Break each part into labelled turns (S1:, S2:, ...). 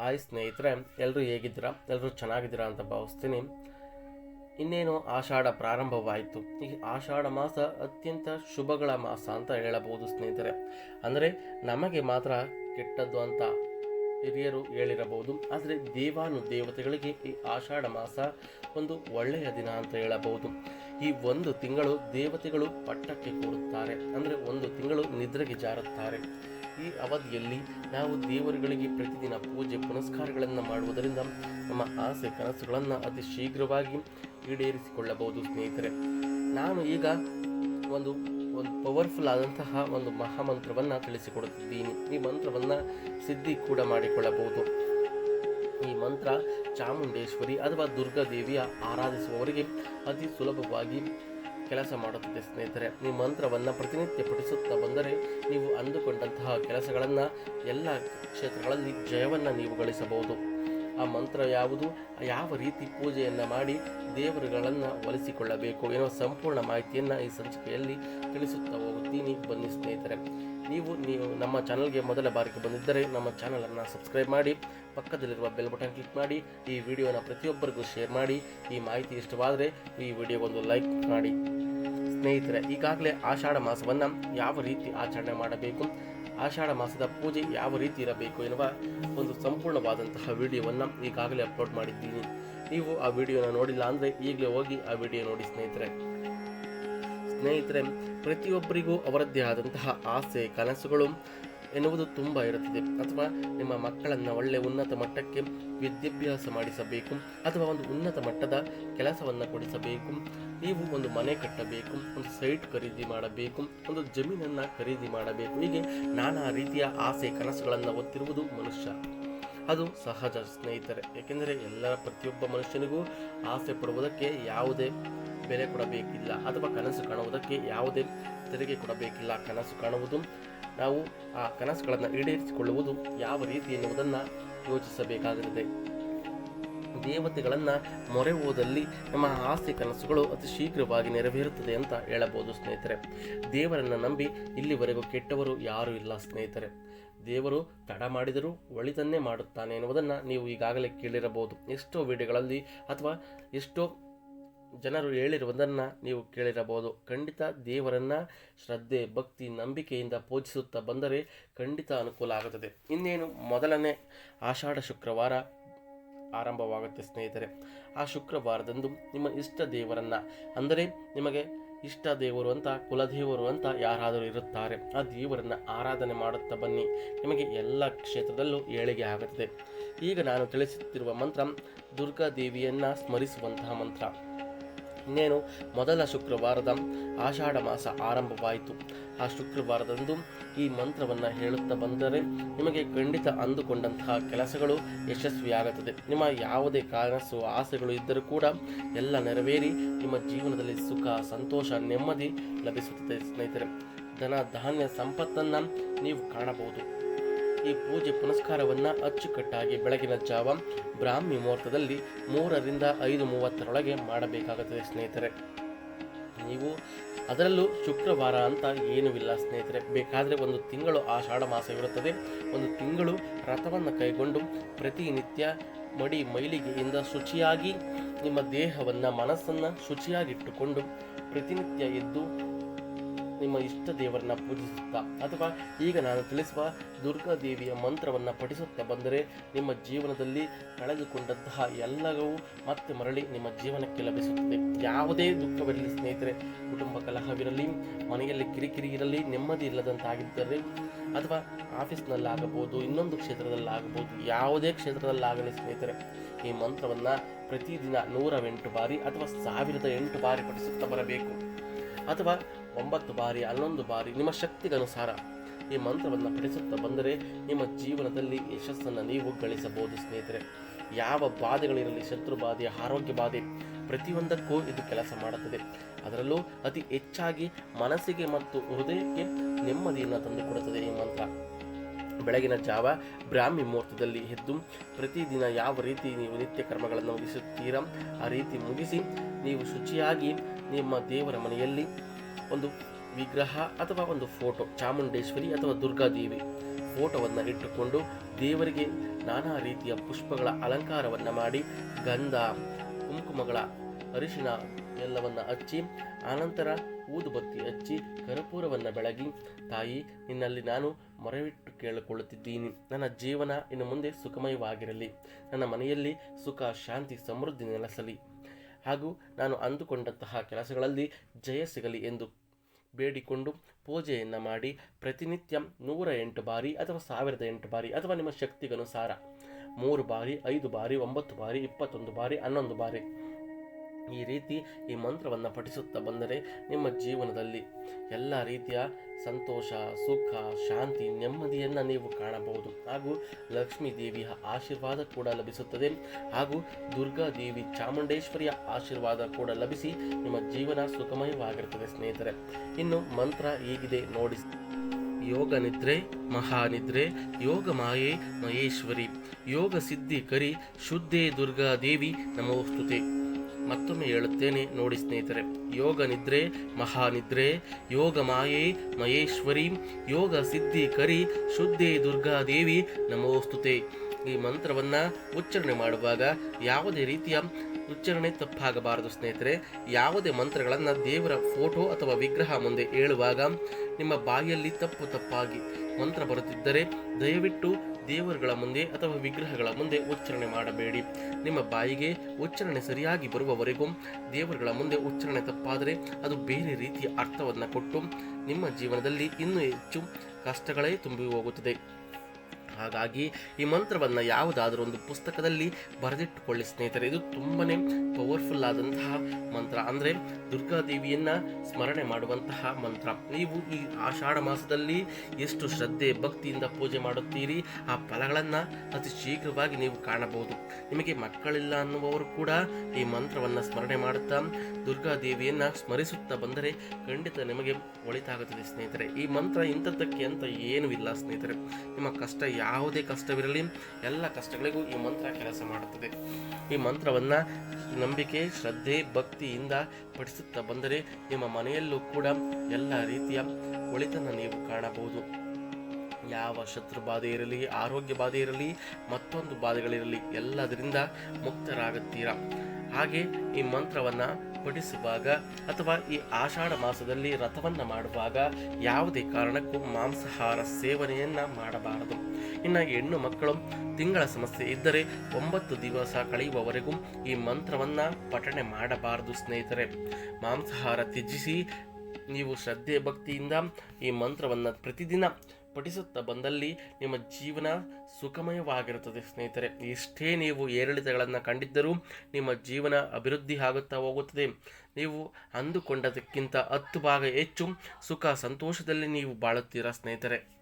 S1: Hi ಸ್ನೇಹಿತರೆ ಎಲ್ಲರೂ ಹೇಗಿದ್ದೀರಾ? ಎಲ್ಲರೂ ಚೆನ್ನಾಗಿದ್ದೀರಾ ಅಂತ ಭಾವಿಸ್ತೀನಿ. ಇನ್ನೇನು ಆಷಾಢ ಪ್ರಾರಂಭವಾಯಿತು. ಈ ಆಷಾಢ ಮಾಸ ಅತ್ಯಂತ ಶುಭಗಳ ಮಾಸ ಅಂತ ಹೇಳಬಹುದು ಸ್ನೇಹಿತರೆ. ಅಂದರೆ ನಮಗೆ ಮಾತ್ರ ಕೆಟ್ಟದ್ದು ಅಂತ ಹಿರಿಯರು ಹೇಳಿರಬಹುದು. ಆದರೆ ದೇವಾನು ದೇವತೆಗಳಿಗೆ ಈ ಆಷಾಢ ಮಾಸ ಒಂದು ಒಳ್ಳೆಯ ದಿನ ಅಂತ ಹೇಳಬಹುದು. ಈ ಒಂದು ತಿಂಗಳು ದೇವತೆಗಳು ಪಟ್ಟಕ್ಕೆ ಕೂರುತ್ತಾರೆ. ಅಂದರೆ ಒಂದು ತಿಂಗಳು ನಿದ್ರೆಗೆ ಜಾರುತ್ತಾರೆ. ಈ ಅವಧಿಯಲ್ಲಿ ನಾವು ದೇವರುಗಳಿಗೆ ಪ್ರತಿದಿನ ಪೂಜೆ, ಪುನಸ್ಕಾರಗಳನ್ನು ಮಾಡುವುದರಿಂದ ನಮ್ಮ ಆಸೆ, ಕನಸುಗಳನ್ನು ಅತಿ ಶೀಘ್ರವಾಗಿ ಈಡೇರಿಸಿಕೊಳ್ಳಬಹುದು ಸ್ನೇಹಿತರೆ. ನಾನು ಈಗ ಒಂದು ಒಂದು ಪವರ್ಫುಲ್ ಆದಂತಹ ಒಂದು ಮಹಾಮಂತ್ರವನ್ನು ತಿಳಿಸಿಕೊಡುತ್ತಿದ್ದೀನಿ. ಈ ಮಂತ್ರವನ್ನು ಸಿದ್ಧಿ ಕೂಡ ಮಾಡಿಕೊಳ್ಳಬಹುದು. ಈ ಮಂತ್ರ ಚಾಮುಂಡೇಶ್ವರಿ ಅಥವಾ ದುರ್ಗಾದೇವಿಯ ಆರಾಧಿಸುವವರಿಗೆ ಅತಿ ಸುಲಭವಾಗಿ ಕೆಲಸ ಮಾಡುತ್ತದೆ ಸ್ನೇಹಿತರೆ. ಈ ಮಂತ್ರವನ್ನು ಪ್ರತಿನಿತ್ಯ ಪಠಿಸುತ್ತಾ ಬಂದರೆ ನೀವು ಅಂದುಕೊಂಡಂತಹ ಕೆಲಸಗಳನ್ನು ಎಲ್ಲ ಕ್ಷೇತ್ರಗಳಲ್ಲಿ ಜಯವನ್ನು ನೀವು ಗಳಿಸಬಹುದು. ಆ ಮಂತ್ರ ಯಾವುದು? ಯಾವ ರೀತಿ ಪೂಜೆಯನ್ನು ಮಾಡಿ ದೇವರುಗಳನ್ನು ಒಲಿಸಿಕೊಳ್ಳಬೇಕು ಎನ್ನುವ ಸಂಪೂರ್ಣ ಮಾಹಿತಿಯನ್ನು ಈ ಸಂಚಿಕೆಯಲ್ಲಿ ತಿಳಿಸುತ್ತಾ ಹೋಗುತ್ತೀನಿ ಬನ್ನಿ ಸ್ನೇಹಿತರೆ. ನೀವು ನೀವು ನಮ್ಮ ಚಾನಲ್ಗೆ ಮೊದಲ ಬಾರಿಗೆ ಬಂದಿದ್ದರೆ ನಮ್ಮ ಚಾನಲನ್ನು ಸಬ್ಸ್ಕ್ರೈಬ್ ಮಾಡಿ, ಪಕ್ಕದಲ್ಲಿರುವ ಬೆಲ್ ಬಟನ್ ಕ್ಲಿಕ್ ಮಾಡಿ, ಈ ವಿಡಿಯೋನ ಪ್ರತಿಯೊಬ್ಬರಿಗೂ ಶೇರ್ ಮಾಡಿ, ಈ ಮಾಹಿತಿ ಇಷ್ಟವಾದರೆ ಈ ವಿಡಿಯೋಗೊಂದು ಲೈಕ್ ಮಾಡಿ. ಸ್ನೇಹಿತರೆ, ಈಗಾಗಲೇ ಆಷಾಢ ಮಾಸವನ್ನು ಯಾವ ರೀತಿ ಆಚರಣೆ ಮಾಡಬೇಕು, ಆಷಾಢ ಮಾಸದ ಪೂಜೆ ಯಾವ ರೀತಿ ಇರಬೇಕು ಎನ್ನುವ ಒಂದು ಸಂಪೂರ್ಣವಾದಂತಹ ವಿಡಿಯೋವನ್ನು ಈಗಾಗಲೇ ಅಪ್ಲೋಡ್ ಮಾಡಿದ್ದೀನಿ. ನೀವು ಆ ವಿಡಿಯೋನ ನೋಡಿಲ್ಲ ಅಂದರೆ ಈಗಲೇ ಹೋಗಿ ಆ ವಿಡಿಯೋ ನೋಡಿ ಸ್ನೇಹಿತರೆ. ಸ್ನೇಹಿತರೆ, ಪ್ರತಿಯೊಬ್ಬರಿಗೂ ಅವರದ್ದೇ ಆದಂತಹ ಆಸೆ, ಕನಸುಗಳು ಎನ್ನುವುದು ತುಂಬ ಇರುತ್ತದೆ. ಅಥವಾ ನಿಮ್ಮ ಮಕ್ಕಳನ್ನು ಒಳ್ಳೆ ಉನ್ನತ ಮಟ್ಟಕ್ಕೆ ವಿದ್ಯಾಭ್ಯಾಸ ಮಾಡಿಸಬೇಕು, ಅಥವಾ ಒಂದು ಉನ್ನತ ಮಟ್ಟದ ಕೆಲಸವನ್ನು ಕೊಡಿಸಬೇಕು ನೀವು ಒಂದು ಮನೆ ಕಟ್ಟಬೇಕು, ಒಂದು ಸೈಟ್ ಖರೀದಿ ಮಾಡಬೇಕು, ಒಂದು ಜಮೀನನ್ನು ಖರೀದಿ ಮಾಡಬೇಕು. ಹೀಗೆ ನಾನಾ ರೀತಿಯ ಆಸೆ, ಕನಸುಗಳನ್ನು ಹೊತ್ತಿರುವುದು ಮನುಷ್ಯ. ಅದು ಸಹಜ ಸ್ನೇಹಿತರೆ. ಏಕೆಂದರೆ ಎಲ್ಲ ಪ್ರತಿಯೊಬ್ಬ ಮನುಷ್ಯನಿಗೂ ಆಸೆ ಪಡುವುದಕ್ಕೆ ಯಾವುದೇ ಬೆಲೆ ಕೊಡಬೇಕಿಲ್ಲ ಅಥವಾ ಕನಸು ಕಾಣುವುದಕ್ಕೆ ಯಾವುದೇ ತೆರಿಗೆ ಕೊಡಬೇಕಿಲ್ಲ. ಕನಸು ಕಾಣುವುದು, ನಾವು ಆ ಕನಸುಗಳನ್ನು ಈಡೇರಿಸಿಕೊಳ್ಳುವುದು ಯಾವ ರೀತಿ ಎನ್ನುವುದನ್ನು ಯೋಚಿಸಬೇಕಾಗುತ್ತದೆ ದೇವತೆಗಳನ್ನು ಮೊರೆ ಹೋದಲ್ಲಿ ನಮ್ಮ ಆಸೆ ಕನಸುಗಳು ಅತಿ ಶೀಘ್ರವಾಗಿ ನೆರವೇರುತ್ತದೆ ಅಂತ ಹೇಳಬಹುದು ಸ್ನೇಹಿತರೆ. ದೇವರನ್ನು ನಂಬಿ ಇಲ್ಲಿವರೆಗೂ ಕೆಟ್ಟವರು ಯಾರೂ ಇಲ್ಲ ಸ್ನೇಹಿತರೆ. ದೇವರು ತಡ ಮಾಡಿದರೂ ಒಳಿತನ್ನೇ ಮಾಡುತ್ತಾನೆ ಎನ್ನುವುದನ್ನು ನೀವು ಈಗಾಗಲೇ ಕೇಳಿರಬಹುದು. ಎಷ್ಟೋ ವಿಡಿಯೋಗಳಲ್ಲಿ ಅಥವಾ ಎಷ್ಟೋ ಜನರು ಹೇಳಿರುವುದನ್ನು ನೀವು ಕೇಳಿರಬಹುದು. ಖಂಡಿತ ದೇವರನ್ನು ಶ್ರದ್ಧೆ, ಭಕ್ತಿ, ನಂಬಿಕೆಯಿಂದ ಪೂಜಿಸುತ್ತಾ ಬಂದರೆ ಖಂಡಿತ ಅನುಕೂಲ ಆಗುತ್ತದೆ. ಇನ್ನೇನು, ಮೊದಲನೇ ಆಷಾಢ ಶುಕ್ರವಾರ ಆರಂಭವಾಗುತ್ತೆ ಸ್ನೇಹಿತರೆ. ಆ ಶುಕ್ರವಾರದಂದು ನಿಮ್ಮ ಇಷ್ಟ ದೇವರನ್ನು, ಅಂದರೆ ನಿಮಗೆ ಇಷ್ಟ ದೇವರು ಅಂತ, ಕುಲದೇವರು ಅಂತ ಯಾರಾದರೂ ಇರುತ್ತಾರೆ, ಆ ದೇವರನ್ನು ಆರಾಧನೆ ಮಾಡುತ್ತಾ ಬನ್ನಿ. ನಿಮಗೆ ಎಲ್ಲ ಕ್ಷೇತ್ರದಲ್ಲೂ ಏಳಿಗೆ ಆಗುತ್ತದೆ. ಈಗ ನಾನು ತಿಳಿಸುತ್ತಿರುವ ಮಂತ್ರ, ದುರ್ಗಾ ದೇವಿಯನ್ನು ಸ್ಮರಿಸುವಂತಹ ಮಂತ್ರ. ಇನ್ನೇನು, ಮೊದಲ ಶುಕ್ರವಾರದ ಆಷಾಢ ಮಾಸ ಆರಂಭವಾಯಿತು. ಆ ಶುಕ್ರವಾರದಂದು ಈ ಮಂತ್ರವನ್ನು ಹೇಳುತ್ತಾ ಬಂದರೆ ನಿಮಗೆ ಖಂಡಿತ ಅಂದುಕೊಂಡಂತಹ ಕೆಲಸಗಳು ಯಶಸ್ವಿಯಾಗುತ್ತದೆ. ನಿಮ್ಮ ಯಾವುದೇ ಕನಸು ಆಸೆಗಳು ಇದ್ದರೂ ಕೂಡ ಎಲ್ಲ ನೆರವೇರಿ ನಿಮ್ಮ ಜೀವನದಲ್ಲಿ ಸುಖ, ಸಂತೋಷ, ನೆಮ್ಮದಿ ಲಭಿಸುತ್ತದೆ ಸ್ನೇಹಿತರೆ. ಧನ, ಧಾನ್ಯ, ಸಂಪತ್ತನ್ನು ನೀವು ಕಾಣಬಹುದು. ಈ ಪೂಜೆ ಪುನಸ್ಕಾರವನ್ನು ಅಚ್ಚುಕಟ್ಟಾಗಿ ಬೆಳಗಿನ ಜಾವ ಬ್ರಾಹ್ಮಿ ಮುಹೂರ್ತದಲ್ಲಿ ಮೂರರಿಂದ ಐದು ಮೂವತ್ತರೊಳಗೆ ಮಾಡಬೇಕಾಗುತ್ತದೆ, ಸ್ನೇಹಿತರೆ. ನೀವು ಅದರಲ್ಲೂ ಶುಕ್ರವಾರ ಅಂತ ಏನೂ ಇಲ್ಲ, ಸ್ನೇಹಿತರೆ. ಬೇಕಾದರೆ ಒಂದು ತಿಂಗಳು ಆಷಾಢ ಮಾಸವಿರುತ್ತದೆ ಒಂದು ತಿಂಗಳು ರಥವನ್ನು ಕೈಗೊಂಡು ಪ್ರತಿನಿತ್ಯ ಮಡಿ ಮೈಲಿಗೆಯಿಂದ ಶುಚಿಯಾಗಿ ನಿಮ್ಮ ದೇಹವನ್ನು, ಮನಸ್ಸನ್ನು ಶುಚಿಯಾಗಿಟ್ಟುಕೊಂಡು ಪ್ರತಿನಿತ್ಯ ಎದ್ದು ನಿಮ್ಮ ಇಷ್ಟ ದೇವರನ್ನ ಪೂಜಿಸುತ್ತಾ. ಅಥವಾ ಈಗ ನಾನು ತಿಳಿಸುವ ದುರ್ಗಾ ದೇವಿಯ ಮಂತ್ರವನ್ನು ಪಠಿಸುತ್ತಾ ಬಂದರೆ ನಿಮ್ಮ ಜೀವನದಲ್ಲಿ ಕಳೆದುಕೊಂಡಂತಹ ಎಲ್ಲವೂ ಮತ್ತೆ ಮರಳಿ ನಿಮ್ಮ ಜೀವನಕ್ಕೆ ಲಭಿಸುತ್ತದೆ. ಯಾವುದೇ ದುಃಖವಿರಲಿ ಸ್ನೇಹಿತರೆ, ಕುಟುಂಬ ಕಲಹವಿರಲಿ, ಮನೆಯಲ್ಲಿ ಕಿರಿಕಿರಿ ಇರಲಿ, ನೆಮ್ಮದಿ ಇಲ್ಲದಂತಾಗಿದ್ದರೆ, ಅಥವಾ ಆಫೀಸ್ನಲ್ಲಾಗಬಹುದು, ಇನ್ನೊಂದು ಕ್ಷೇತ್ರದಲ್ಲಾಗಬಹುದು, ಯಾವುದೇ ಕ್ಷೇತ್ರದಲ್ಲಾಗಲಿ ಸ್ನೇಹಿತರೆ, ಈ ಮಂತ್ರವನ್ನು ಪ್ರತಿದಿನ ನೂರ ಎಂಟು ಬಾರಿ ಅಥವಾ ಸಾವಿರದ ಎಂಟು ಬಾರಿ ಪಠಿಸುತ್ತಾ ಬರಬೇಕು. ಅಥವಾ ಒಂಬತ್ತು ಬಾರಿ, ಹನ್ನೊಂದು ಬಾರಿ ನಿಮ್ಮ ಶಕ್ತಿಗನುಸಾರ ಈ ಮಂತ್ರವನ್ನು ಪಡಿಸುತ್ತಾ ಬಂದರೆ ನಿಮ್ಮ ಜೀವನದಲ್ಲಿ ಯಶಸ್ಸನ್ನು ನೀವು ಗಳಿಸಬಹುದು ಸ್ನೇಹಿತರೆ. ಯಾವ ಬಾಧೆಗಳಿರಲಿ, ಶತ್ರು ಬಾಧೆ, ಆರೋಗ್ಯ ಬಾಧೆ, ಪ್ರತಿಯೊಂದಕ್ಕೂ ಇದು ಕೆಲಸ ಮಾಡುತ್ತದೆ. ಅದರಲ್ಲೂ ಅತಿ ಹೆಚ್ಚಾಗಿ ಮನಸ್ಸಿಗೆ ಮತ್ತು ಹೃದಯಕ್ಕೆ ನೆಮ್ಮದಿಯನ್ನು ತಂದುಕೊಡುತ್ತದೆ ಈ ಮಂತ್ರ. ಬೆಳಗಿನ ಜಾವ ಬ್ರಾಹ್ಮಿ ಮುಹೂರ್ತದಲ್ಲಿ ಎದ್ದು ಪ್ರತಿದಿನ ಯಾವ ರೀತಿ ನೀವು ನಿತ್ಯ ಕರ್ಮಗಳನ್ನು ಮುಗಿಸುತ್ತೀರಾ, ಆ ರೀತಿ ಮುಗಿಸಿ ನೀವು ಶುಚಿಯಾಗಿ ನಿಮ್ಮ ದೇವರ ಮನೆಯಲ್ಲಿ ಒಂದು ವಿಗ್ರಹ ಅಥವಾ ಒಂದು ಫೋಟೋ, ಚಾಮುಂಡೇಶ್ವರಿ ಅಥವಾ ದುರ್ಗಾದೇವಿ ಫೋಟೋವನ್ನು ಇಟ್ಟುಕೊಂಡು ದೇವರಿಗೆ ನಾನಾ ರೀತಿಯ ಪುಷ್ಪಗಳ ಅಲಂಕಾರವನ್ನು ಮಾಡಿ ಗಂಧ, ಕುಂಕುಮಗಳ ಅರಿಶಿಣ ಎಲ್ಲವನ್ನು ಹಚ್ಚಿ, ಆನಂತರ ಊದುಬತ್ತಿ ಹಚ್ಚಿ ಕರ್ಪೂರವನ್ನು ಬೆಳಗಿ, ತಾಯಿ, ನಿನ್ನಲ್ಲಿ ನಾನು ಮೊರೆವಿಟ್ಟು ಕೇಳಿಕೊಳ್ಳುತ್ತಿದ್ದೀನಿ. ನನ್ನ ಜೀವನ ಇನ್ನು ಮುಂದೆ ಸುಖಮಯವಾಗಿರಲಿ. ನನ್ನ ಮನೆಯಲ್ಲಿ ಸುಖ, ಶಾಂತಿ, ಸಮೃದ್ಧಿ ನೆಲೆಸಲಿ. ಹಾಗೂ ನಾನು ಅಂದುಕೊಂಡಂತಹ ಕೆಲಸಗಳಲ್ಲಿ ಜಯ ಸಿಗಲಿ ಎಂದು ಬೇಡಿಕೊಂಡು ಪೂಜೆಯನ್ನು ಮಾಡಿ ಪ್ರತಿನಿತ್ಯ ನೂರ ಎಂಟು ಬಾರಿ ಅಥವಾ ಸಾವಿರದ ಎಂಟು ಬಾರಿ ಅಥವಾ ನಿಮ್ಮ ಶಕ್ತಿಗನುಸಾರ. ಮೂರು ಬಾರಿ, ಐದು ಬಾರಿ, ಒಂಬತ್ತು ಬಾರಿ, ಇಪ್ಪತ್ತೊಂದು ಬಾರಿ, ಹನ್ನೊಂದು ಬಾರಿ. ಈ ರೀತಿ ಈ ಮಂತ್ರವನ್ನು ಪಠಿಸುತ್ತಾ ಬಂದರೆ ನಿಮ್ಮ ಜೀವನದಲ್ಲಿ ಎಲ್ಲ ರೀತಿಯ ಸಂತೋಷ, ಸುಖ, ಶಾಂತಿ, ನೆಮ್ಮದಿಯನ್ನು ನೀವು ಕಾಣಬಹುದು. ಹಾಗೂ ಲಕ್ಷ್ಮೀ ದೇವಿಯ ಆಶೀರ್ವಾದ ಕೂಡ ಲಭಿಸುತ್ತದೆ. ಹಾಗೂ ದುರ್ಗಾ ದೇವಿ ಚಾಮುಂಡೇಶ್ವರಿಯ ಆಶೀರ್ವಾದ ಕೂಡ ಲಭಿಸಿ ನಿಮ್ಮ ಜೀವನ ಸುಖಮಯವಾಗಿರುತ್ತದೆ ಸ್ನೇಹಿತರೆ. ಇನ್ನು ಮಂತ್ರ ಹೇಗಿದೆ ನೋಡಿ. ಯೋಗ ನಿದ್ರೆ ಮಹಾನಿದ್ರೆ ಯೋಗ ಮಾಯೆ, ಮಹೇಶ್ವರಿ. ಯೋಗ ಸಿದ್ಧಿ ಕರಿ, ಶುದ್ಧೇ ದುರ್ಗಾ ದೇವಿ ನಮೋಸ್ತುತೆ. ಮತ್ತೊಮ್ಮೆ ಹೇಳುತ್ತೇನೆ, ನೋಡಿ ಸ್ನೇಹಿತರೆ, ಯೋಗ ನಿದ್ರೆ ಮಹಾನಿದ್ರೆ ಯೋಗ ಮಾಯೆ ಮಹೇಶ್ವರಿ, ಯೋಗ ಸಿದ್ಧಿ ಕರಿ, ಶುದ್ಧೇ ದುರ್ಗಾದೇವಿ ನಮೋಸ್ತುತೆ. ಈ ಮಂತ್ರವನ್ನ ಉಚ್ಚಾರಣೆ ಮಾಡುವಾಗ ಯಾವುದೇ ರೀತಿಯ ಉಚ್ಚಾರಣೆ ತಪ್ಪಾಗಬಾರದು ಸ್ನೇಹಿತರೆ. ಯಾವುದೇ ಮಂತ್ರಗಳನ್ನು ದೇವರ ಫೋಟೋ ಅಥವಾ ವಿಗ್ರಹ ಮುಂದೆ ಹೇಳುವಾಗ ನಿಮ್ಮ ಬಾಯಲ್ಲಿ ತಪ್ಪು ತಪ್ಪಾಗಿ ಮಂತ್ರ ಬರುತ್ತಿದ್ದರೆ ದಯವಿಟ್ಟು ದೇವರುಗಳ ಮುಂದೆ ಅಥವಾ ವಿಗ್ರಹಗಳ ಮುಂದೆ ಉಚ್ಚಾರಣೆ ಮಾಡಬೇಡಿ. ನಿಮ್ಮ ಬಾಯಿಗೆ ಉಚ್ಚಾರಣೆ ಸರಿಯಾಗಿ ಬರುವವರೆಗೂ ದೇವರುಗಳ ಮುಂದೆ ಉಚ್ಚಾರಣೆ ತಪ್ಪಾದರೆ ಅದು ಬೇರೆ ರೀತಿಯ ಅರ್ಥವನ್ನು ಕೊಟ್ಟು ನಿಮ್ಮ ಜೀವನದಲ್ಲಿ ಇನ್ನೂ ಹೆಚ್ಚು ಕಷ್ಟಗಳೇ ತುಂಬಿ ಹೋಗುತ್ತದೆ. ಹಾಗಾಗಿ ಈ ಮಂತ್ರವನ್ನು ಯಾವುದಾದ್ರೂ ಒಂದು ಪುಸ್ತಕದಲ್ಲಿ ಬರೆದಿಟ್ಟುಕೊಳ್ಳಿ ಸ್ನೇಹಿತರೆ. ಇದು ತುಂಬನೇ ಪವರ್ಫುಲ್ ಆದಂತಹ ಮಂತ್ರ. ಅಂದರೆ ದುರ್ಗಾದೇವಿಯನ್ನು ಸ್ಮರಣೆ ಮಾಡುವಂತಹ ಮಂತ್ರ. ನೀವು ಈ ಆಷಾಢ ಮಾಸದಲ್ಲಿ ಎಷ್ಟು ಶ್ರದ್ಧೆ, ಭಕ್ತಿಯಿಂದ ಪೂಜೆ ಮಾಡುತ್ತೀರಿ, ಆ ಫಲಗಳನ್ನು ಅತಿ ಶೀಘ್ರವಾಗಿ ನೀವು ಕಾಣಬಹುದು. ನಿಮಗೆ ಮಕ್ಕಳಿಲ್ಲ ಅನ್ನುವವರು ಕೂಡ ಈ ಮಂತ್ರವನ್ನು ಸ್ಮರಣೆ ಮಾಡುತ್ತಾ ದುರ್ಗಾದೇವಿಯನ್ನು ಸ್ಮರಿಸುತ್ತಾ ಬಂದರೆ ಖಂಡಿತ ನಿಮಗೆ ಒಳಿತಾಗುತ್ತದೆ ಸ್ನೇಹಿತರೆ. ಈ ಮಂತ್ರ ಇಂಥದ್ದಕ್ಕೆ ಅಂತ ಏನೂ ಇಲ್ಲ ಸ್ನೇಹಿತರೆ. ನಿಮ್ಮ ಕಷ್ಟ ಯಾವುದೇ ಕಷ್ಟವಿರಲಿ, ಎಲ್ಲ ಕಷ್ಟಗಳಿಗೂ ಈ ಮಂತ್ರ ಕೆಲಸ ಮಾಡುತ್ತದೆ. ಈ ಮಂತ್ರವನ್ನು ನಂಬಿಕೆ, ಶ್ರದ್ಧೆ, ಭಕ್ತಿಯಿಂದ ಪಠಿಸುತ್ತಾ ಬಂದರೆ ನಿಮ್ಮ ಮನೆಯಲ್ಲೂ ಕೂಡ ಎಲ್ಲ ರೀತಿಯ ಒಳಿತನ್ನು ನೀವು ಕಾಣಬಹುದು. ಯಾವ ಶತ್ರು ಬಾಧೆ ಇರಲಿ, ಆರೋಗ್ಯ ಬಾಧೆ ಇರಲಿ, ಮತ್ತೊಂದು ಬಾಧೆಗಳಿರಲಿ ಎಲ್ಲದರಿಂದ ಮುಕ್ತರಾಗುತ್ತೀರಾ? ಹಾಗೆ ಈ ಮಂತ್ರವನ್ನು ಪಠಿಸುವಾಗ ಅಥವಾ ಈ ಆಷಾಢ ಮಾಸದಲ್ಲಿ ರಥವನ್ನು ಮಾಡುವಾಗ ಯಾವುದೇ ಕಾರಣಕ್ಕೂ ಮಾಂಸಾಹಾರ ಸೇವನೆಯನ್ನು ಮಾಡಬಾರದು. ಇನ್ನು ಹೆಣ್ಣು ಮಕ್ಕಳು ತಿಂಗಳ ಸಮಸ್ಯೆ ಇದ್ದರೆ ಒಂಬತ್ತು ದಿವಸ ಕಳೆಯುವವರೆಗೂ ಈ ಮಂತ್ರವನ್ನು ಪಠಣೆ ಮಾಡಬಾರದು ಸ್ನೇಹಿತರೆ. ಮಾಂಸಾಹಾರ ತ್ಯಜಿಸಿ ನೀವು ಶ್ರದ್ಧೆ ಭಕ್ತಿಯಿಂದ ಈ ಮಂತ್ರವನ್ನು ಪ್ರತಿದಿನ ಪಠಿಸುತ್ತಾ ಬಂದಲ್ಲಿ ನಿಮ್ಮ ಜೀವನ ಸುಖಮಯವಾಗಿರುತ್ತದೆ ಸ್ನೇಹಿತರೆ. ಎಷ್ಟೇ ನೀವು ಏರಿಳಿತಗಳನ್ನು ಕಂಡಿದ್ದರೂ ನಿಮ್ಮ ಜೀವನ ಅಭಿವೃದ್ಧಿ ಆಗುತ್ತಾ ಹೋಗುತ್ತದೆ. ನೀವು ಅಂದುಕೊಂಡದಕ್ಕಿಂತ ಹತ್ತು ಭಾಗ ಹೆಚ್ಚು ಸುಖ ಸಂತೋಷದಲ್ಲಿ ನೀವು ಬಾಳುತ್ತೀರಾ ಸ್ನೇಹಿತರೆ?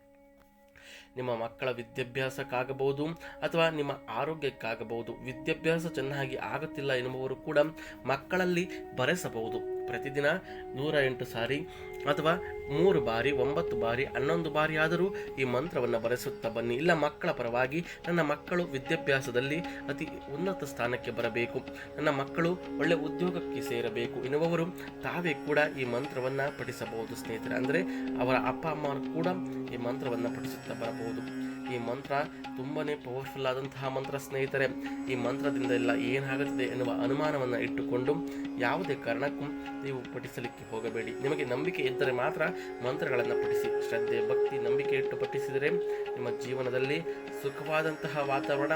S1: ನಿಮ್ಮ ಮಕ್ಕಳ ವಿದ್ಯಾಭ್ಯಾಸಕ್ಕಾಗಬಹುದು ಅಥವಾ ನಿಮ್ಮ ಆರೋಗ್ಯಕ್ಕಾಗಬಹುದು. ವಿದ್ಯಾಭ್ಯಾಸ ಚೆನ್ನಾಗಿ ಆಗುತ್ತಿಲ್ಲ ಎನ್ನುವವರು ಕೂಡ ಮಕ್ಕಳಲ್ಲಿ ಬರೆಸಬಹುದು. ಪ್ರತಿದಿನ ನೂರ ಎಂಟು ಸಾರಿ ಅಥವಾ ಮೂರು ಬಾರಿ, ಒಂಬತ್ತು ಬಾರಿ, ಹನ್ನೊಂದು ಬಾರಿ ಆದರೂ ಈ ಮಂತ್ರವನ್ನು ಬರೆಸುತ್ತಾ ಬನ್ನಿ. ಇಲ್ಲ, ಮಕ್ಕಳ ಪರವಾಗಿ ನನ್ನ ಮಕ್ಕಳು ವಿದ್ಯಾಭ್ಯಾಸದಲ್ಲಿ ಅತಿ ಉನ್ನತ ಸ್ಥಾನಕ್ಕೆ ಬರಬೇಕು. ನನ್ನ ಮಕ್ಕಳು ಒಳ್ಳೆ ಉದ್ಯೋಗಕ್ಕೆ ಸೇರಬೇಕು ಎನ್ನುವವರು ತಾವೇ ಕೂಡ ಈ ಮಂತ್ರವನ್ನು ಪಠಿಸಬಹುದು ಸ್ನೇಹಿತರೆ. ಅಂದರೆ ಅವರ ಅಪ್ಪ ಅಮ್ಮ ಕೂಡ ಈ ಮಂತ್ರವನ್ನು ಪಠಿಸುತ್ತಾ ಬರಬಹುದು. ಈ ಮಂತ್ರ ತುಂಬನೇ ಪವರ್ಫುಲ್ ಆದಂತಹ ಮಂತ್ರ, ಸ್ನೇಹಿತರೆ. ಈ ಮಂತ್ರದಿಂದ ಎಲ್ಲ ಏನಾಗುತ್ತದೆ ಎನ್ನುವ ಅನುಮಾನವನ್ನು ಇಟ್ಟುಕೊಂಡು ಯಾವುದೇ ಕಾರಣಕ್ಕೂ ನೀವು ಪಠಿಸಲಿಕ್ಕೆ ಹೋಗಬೇಡಿ. ನಿಮಗೆ ನಂಬಿಕೆ ಇದ್ದರೆ ಮಾತ್ರ ಮಂತ್ರಗಳನ್ನು ಪಠಿಸಿ. ಶ್ರದ್ಧೆ, ಭಕ್ತಿ, ನಂಬಿಕೆ ಇಟ್ಟು ಪಠಿಸಿದರೆ ನಿಮ್ಮ ಜೀವನದಲ್ಲಿ ಸುಖವಾದಂತಹ ವಾತಾವರಣ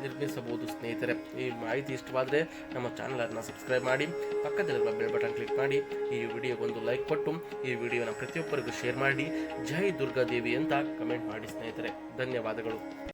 S1: ನಿರ್ಮಿಸಬಹುದು ಸ್ನೇಹಿತರೆ. ಈ ಮಾಹಿತಿ ಇಷ್ಟವಾದರೆ ನಮ್ಮ ಚಾನಲನ್ನು ಸಬ್ಸ್ಕ್ರೈಬ್ ಮಾಡಿ, ಪಕ್ಕದಲ್ಲಿರುವ ಬೆಲ್ ಬಟನ್ ಕ್ಲಿಕ್ ಮಾಡಿ, ಈ ವಿಡಿಯೋಗೊಂದು ಲೈಕ್ ಕೊಟ್ಟು, ಈ ವಿಡಿಯೋನ ಪ್ರತಿಯೊಬ್ಬರಿಗೂ ಶೇರ್ ಮಾಡಿ. ಜೈ ದುರ್ಗಾದೇವಿ ಅಂತ ಕಮೆಂಟ್ ಮಾಡಿ ಸ್ನೇಹಿತರೆ. ಧನ್ಯವಾದಗಳು.